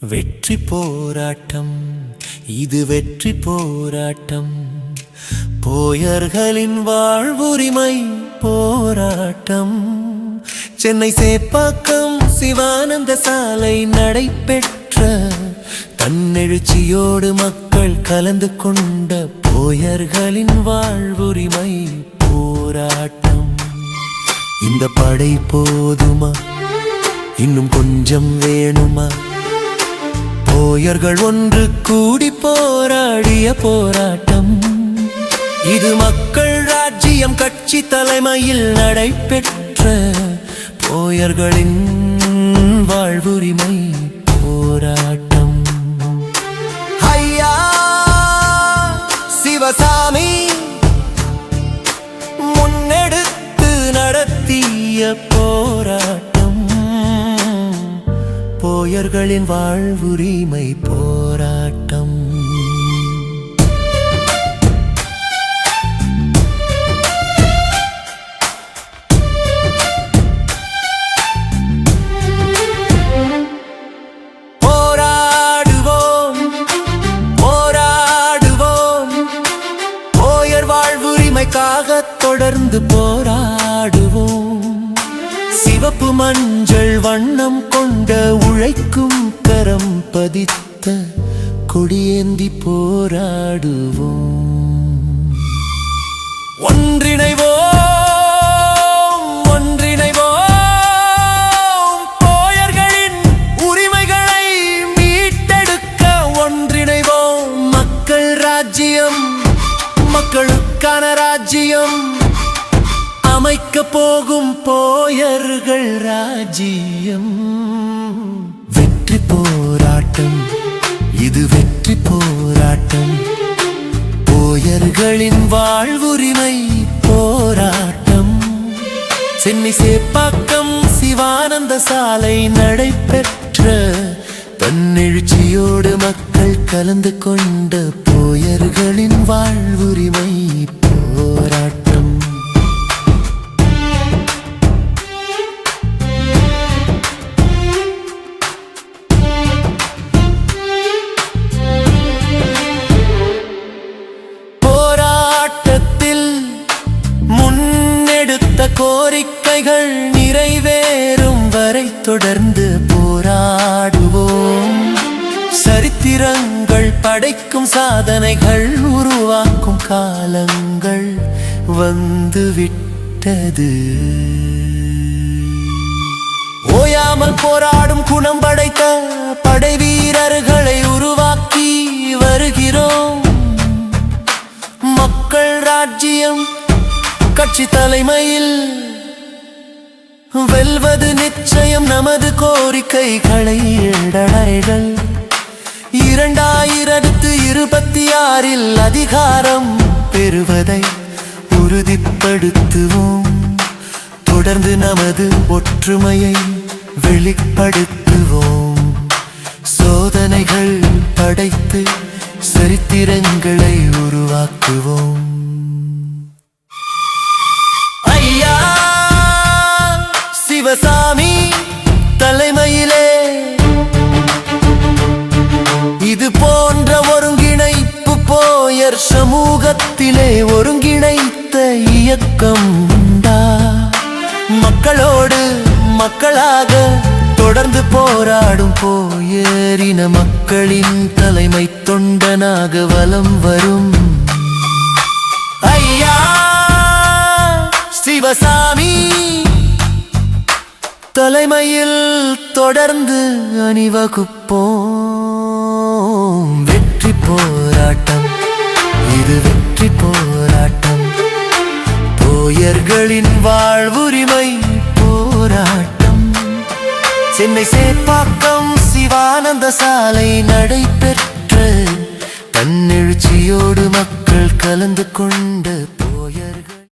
வெற்றி போராட்டம் இது வெற்றி போராட்டம். போயர்களின் வாழ்வுரிமை போராட்டம். சென்னை சேப்பாக்கம் சிவானந்த சாலை நடைபெற்ற தன்னெழுச்சியோடு மக்கள் கலந்து கொண்ட போயர்களின் வாழ்வுரிமை போராட்டம். இந்த படை போதுமா? இன்னும் கொஞ்சம் வேணுமா? போயர்கள் ஒன்று கூடி போராடிய போராட்டம். இது மக்கள் ராஜ்யம் கட்சி தலைமையில் நடைபெற்ற போயர்களின் போயர்களின் வாழ்வுரிமை போராட்டம். போராடுவோம் போராடுவோம். போயர் வாழ்வுரிமைக்காக தொடர்ந்து போரா மஞ்சள் வண்ணம் கொண்ட உழைக்கும் கரம் பதித்த கொடியேந்தி போராடுவோம். அமைக்க போகும் போயர்கள் ராஜ்யம். வெற்றி போராட்டம் இது வெற்றி போராட்டம். போயர்களின் வாழ்வுரிமை போராட்டம். சென்னை சேப்பாக்கம் சிவானந்த சாலை நடைபெற்ற தன்னெழுச்சியோடு மக்கள் கலந்து கொண்ட போயர்களின் வாழ்வுரிமை கோரிக்கைகள் நிறைவேறும் வரை தொடர்ந்து போராடுவோம். சரித்திரங்கள் படைக்கும் சாதனைகள் உருவாக்கும் காலங்கள் வந்துவிட்டது. ஓயாமல் போராடும் குணம் படைத்த படை வீரர்களை உருவாக்கி வருகிறோம். மக்கள் ராஜ்யம் கட்சி தலைமையில் வெல்வது நிச்சயம் நமது கோரிக்கைகளை இடடைகள் இரண்டாயிரத்து இருபத்தி ஆறில் அதிகாரம் பெறுவதை உறுதிப்படுத்துவோம். தொடர்ந்து நமது ஒற்றுமையை வெளிப்படுத்துவோம். சோதனைகள் படைத்து சரித்திரங்களை உருவாக்குவோம். இயக்கம் உண்டா? மக்களோடு மக்களாக தொடர்ந்து போராடும் போயேறின மக்களின் தலைமை தொண்டனாக வலம் வரும். ஐயா சிவசாமி தலைமையில் தொடர்ந்து அணிவகுப்போம். வெற்றி போராட்டம் மக்களின் வாழ்வுரிமை போராட்டம். சென்னை சேப்பாக்கம் சிவானந்த சாலை நடைபெற்ற தன்னெழுச்சியோடு மக்கள் கலந்து கொண்ட